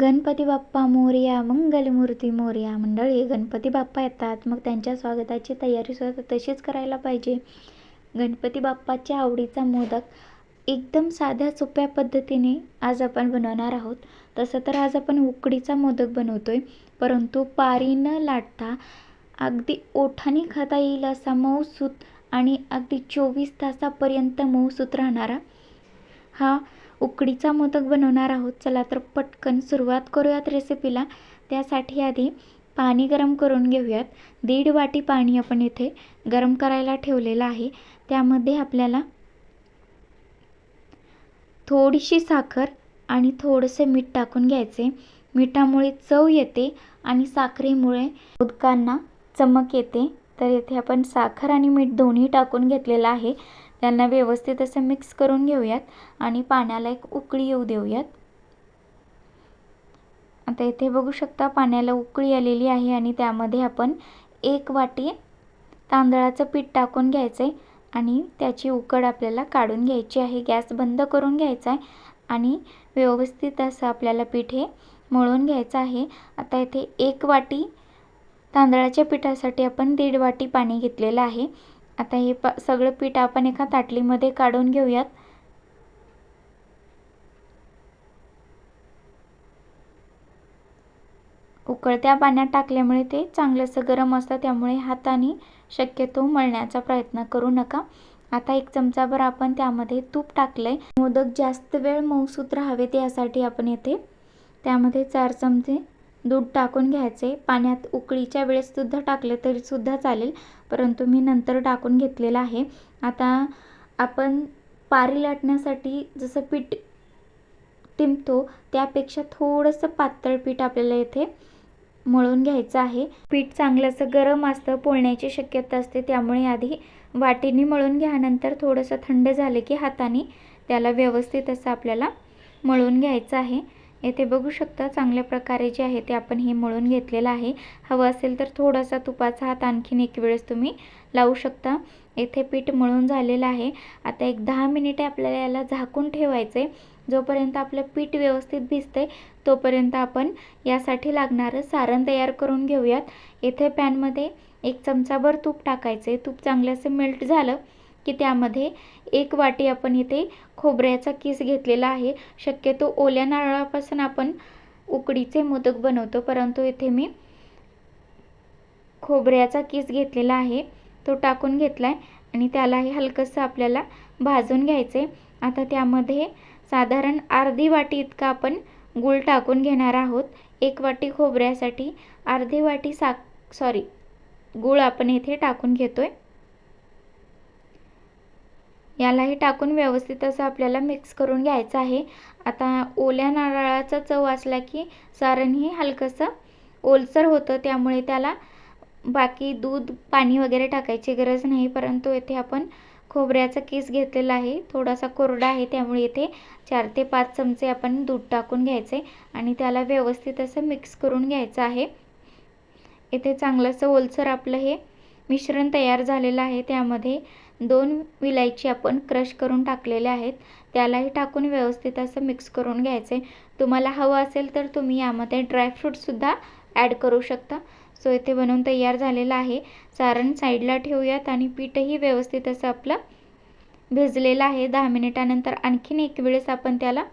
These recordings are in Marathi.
गणपती बाप्पा मोरया मंगलमूर्ती मोरया मंडळी गणपती बाप्पा येतात. मग त्यांच्या स्वागताची तयारी सुद्धा तशीच करायला पाहिजे. गणपती बाप्पाच्या आवडीचा मोदक एकदम साध्या सोप्या पद्धतीने आज आपण बनवणार आहोत. तसं तर आज आपण उकडीचा मोदक बनवतो आहे परंतु पारी न लाटता अगदी ओठाने खाता येईल असा मऊसूत आणि अगदी चोवीस तासापर्यंत मऊसूत राहणारा हा उकडीचा मोदक बनवणार आहोत. चला तर पटकन सुरुवात करूयात रेसिपीला त्यासाठी आधी पाणी गरम करून घेऊयात. दीड वाटी पाणी आपण इथे गरम करायला ठेवलेलं आहे. त्यामध्ये आपल्याला थोडीशी साखर आणि थोडंसं मीठ टाकून घ्यायचे. मिठामुळे चव येते आणि साखरेमुळे उदकांना चमक येते. तर येथे आपण साखर आणि मीठ दोन्ही टाकून घेतलेलं आहे. त्यांना व्यवस्थित असं मिक्स करून घेऊयात आणि पाण्याला एक उकळी येऊ देऊयात. आता इथे बघू शकता पाण्याला उकळी आलेली आहे आणि त्यामध्ये आपण एक वाटी तांदळाचं पीठ टाकून घ्यायचं आहे आणि त्याची उकड आपल्याला काढून घ्यायची आहे. गॅस बंद करून घ्यायचा आहे आणि व्यवस्थित असं आपल्याला पीठ हे मळून घ्यायचं आहे. आता इथे एक वाटी तांदळाच्या पिठासाठी आपण दीड वाटी पाणी घेतलेलं आहे. आता हे प सगळं पीठ आपण एका ताटलीमध्ये काढून घेऊयात. उकळत्या पाण्यात टाकल्यामुळे ते चांगलंसं गरम असतं त्यामुळे हाताने शक्यतो मळण्याचा प्रयत्न करू नका. आता एक चमचाभर आपण त्यामध्ये तूप टाकलं आहे मोदक जास्त वेळ मऊसूत हवेत यासाठी आपण येथे त्यामध्ये चार चमचे दूध टाकून घ्यायचे. पाण्यात उकळीच्या वेळेससुद्धा टाकले तरीसुद्धा चालेल. परंतु मी नंतर टाकून घेतलेलं आहे. आता आपण पारी लाटण्यासाठी जसं पीठ टिमतो त्यापेक्षा थोडंसं पातळ पीठ आपल्याला येथे मळून घ्यायचं आहे. पीठ चांगलं असं गरम असतं पोळण्याची शक्यता असते. त्यामुळे आधी वाटीने मळून घ्यानंतर थोडंसं थंड झालं की हाताने त्याला व्यवस्थित असं आपल्याला मळून घ्यायचं आहे. येथे बघू शकता चांगल्या प्रकारे जे आहे ते आपण हे मळून घेतलेलं आहे. हवं असेल तर थोडासा तुपाचा हात आणखीन एक वेळेस तुम्ही लावू शकता. येथे पीठ मळून झालेलं आहे. आता एक दहा मिनिटे आपल्याला याला झाकून ठेवायचं आहे जोपर्यंत आपलं पीठ व्यवस्थित भिजते तोपर्यंत आपण यासाठी लागणारं सारण तयार करून घेऊयात. येथे पॅनमध्ये एक चमचाभर तूप टाकायचं आहे तूप चांगलं असं मेल्ट झालं की त्यामध्ये एक वाटी आपण इथे खोबऱ्याचा किस घेतलेला आहे. शक्यतो ओल्या नारळापासून आपण उकडीचे मोदक बनवतो परंतु इथे मी खोबऱ्याचा किस घेतलेला आहे. तो टाकून घेतला आहे आणि त्यालाही हलकंसं आपल्याला भाजून घ्यायचं आता त्यामध्ये साधारण अर्धी वाटी इतका आपण गूळ टाकून घेणार आहोत. एक वाटी खोबऱ्यासाठी अर्धी वाटी साक सॉरी गूळ आपण इथे टाकून घेतो आहे यालाही टाकून व्यवस्थित असं आपल्याला मिक्स करून घ्यायचं आहे. आता ओल्या नारळाचा चव असला की सारणही हलकंसं ओलसर होतं त्यामुळे त्याला बाकी दूध पाणी वगैरे टाकायची गरज नाही. परंतु येथे आपण खोबऱ्याचा किस घेतलेला आहे. थोडासा कोरडा आहे त्यामुळे इथे चार ते पाच चमचे आपण दूध टाकून घ्यायचे आणि त्याला व्यवस्थित असं मिक्स करून घ्यायचं आहे. इथे चांगलंसं ओलसर आपलं हे मिश्रण तयार झालेलं आहे. त्यामध्ये दोन विलायची आपण क्रश करून टाकलेले आहेत. त्यालाही टाकून व्यवस्थित असं मिक्स करून घ्यायचे. तुम्हाला हवं असेल तर तुम्ही यामध्ये ड्रायफ्रूटसुद्धा ॲड करू शकता. सो इथे बनवून तयार झालेलं आहे. सारण साईडला ठेवूयात आणि पीठही व्यवस्थित असं आपलं भिजलेलं आहे. दहा मिनिटानंतर आणखीन एक वेळेस आपण त्याला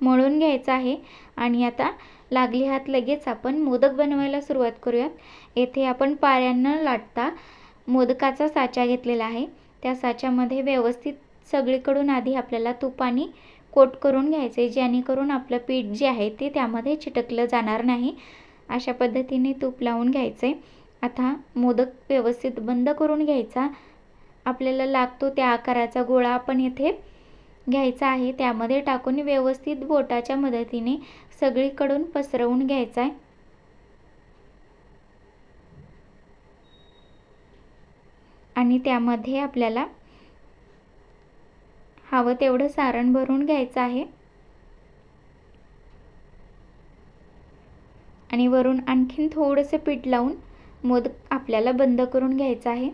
मळून घ्यायचं आहे. आणि आता लागली हात लगेच आपण मोदक बनवायला सुरुवात करूयात. येथे आपण पाऱ्यांना लाटता मोदकाचा साचा घेतलेला आहे. त्या साच्यामध्ये व्यवस्थित सगळीकडून आधी आपल्याला तुपाने कोट करून घ्यायचे जेणेकरून आपलं पीठ जे आहे ते त्यामध्ये चिटकलं जाणार नाही. अशा पद्धतीने तूप लावून घ्यायचं. आहे आता मोदक व्यवस्थित बंद करून घ्यायचा. आपल्याला लागतो त्या आकाराचा गोळा आपण येथे घ्यायचा आहे. त्यामध्ये टाकून व्यवस्थित बोटाच्या मदतीने सगळीकडून पसरवून घ्यायचा आहे. आणि त्यामध्ये आपल्याला हवं तेवढं सारण भरून घ्यायचं आहे. आणि वरून आणखीन थोडंसं पीठ लावून मोदक आपल्याला बंद करून घ्यायचं आहे.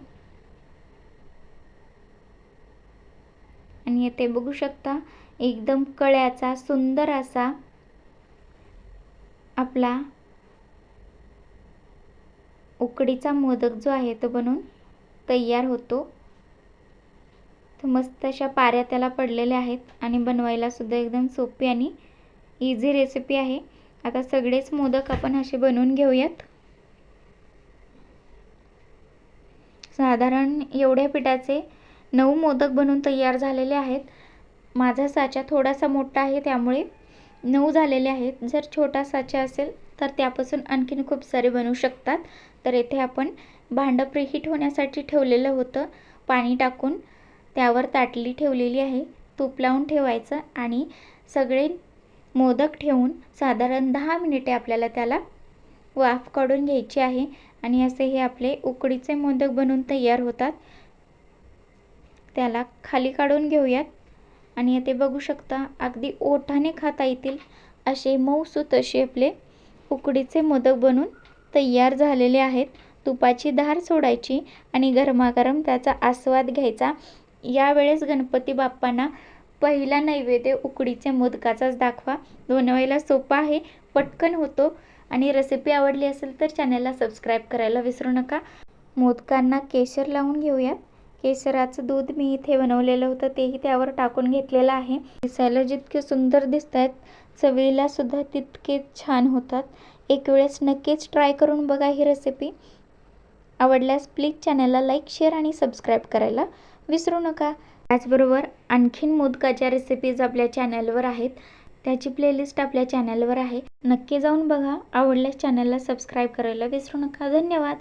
आणि येथे बघू शकता एकदम कळ्याचा सुंदर असा आपला उकडीचा मोदक जो आहे तो बनून तयार होतो. तर मस्त अशा पाऱ्या त्याला पडलेल्या आहेत आणि बनवायला सुद्धा एकदम सोपी आणि इझी रेसिपी आहे. आता सगळेच मोदक आपण असे बनवून घेऊयात. साधारण एवढ्या पिठाचे नऊ मोदक बनवून तयार झालेले आहेत. माझा साचा थोडासा मोठा आहे त्यामुळे नऊ झालेले आहेत. जर छोटा साचा असेल तर त्यापासून आणखीन खूप सारे बनवू शकतात. तर येथे आपण भांडं प्रिहीट होण्यासाठी ठेवलेलं होतं. पाणी टाकून त्यावर ताटली ठेवलेली आहे. तूप लावून ठेवायचं आणि सगळे मोदक ठेवून साधारण दहा मिनिटे आपल्याला त्याला वाफ काढून घ्यायची आहे आणि असे हे आपले उकडीचे मोदक बनून तयार होतात. त्याला खाली काढून घेऊयात आणि ते बघू शकता अगदी ओठाने खाता येतील असे मऊसूत असे आपले उकडीचे मोदक बनून तयार झालेले आहेत. तुपाची धार सोडायची आणि गरमागरम त्याचा आस्वाद घ्यायचा. यावेळेस गणपती बाप्पांना पहिला नैवेद्य उकडीचे मोदकाचाच दाखवा. बनवायला सोपा आहे पटकन होतो. आणि रेसिपी आवडली असेल तर चॅनलला सबस्क्राईब करायला विसरू नका. मोदकांना केशर लावून घेऊया. केशराचं दूध मी इथे बनवलेलं होतं तेही त्यावर टाकून घेतलेलं आहे. दिसायला जितके सुंदर दिसत आहेत चवीला सुद्धा तितकेच छान होतात. एक वेळेस नक्कीच ट्राय करून बघा ही रेसिपी आवडल्यास प्लीज चॅनलला लाईक शेअर आणि सबस्क्राईब करायला विसरू नका. त्याचबरोबर आणखीन मोदकाच्या रेसिपीज आपल्या चॅनलवर आहेत. त्याची प्लेलिस्ट आपल्या चॅनलवर आहे. नक्की जाऊन बघा. आवडल्यास चॅनलला सबस्क्राईब करायला विसरू नका. धन्यवाद.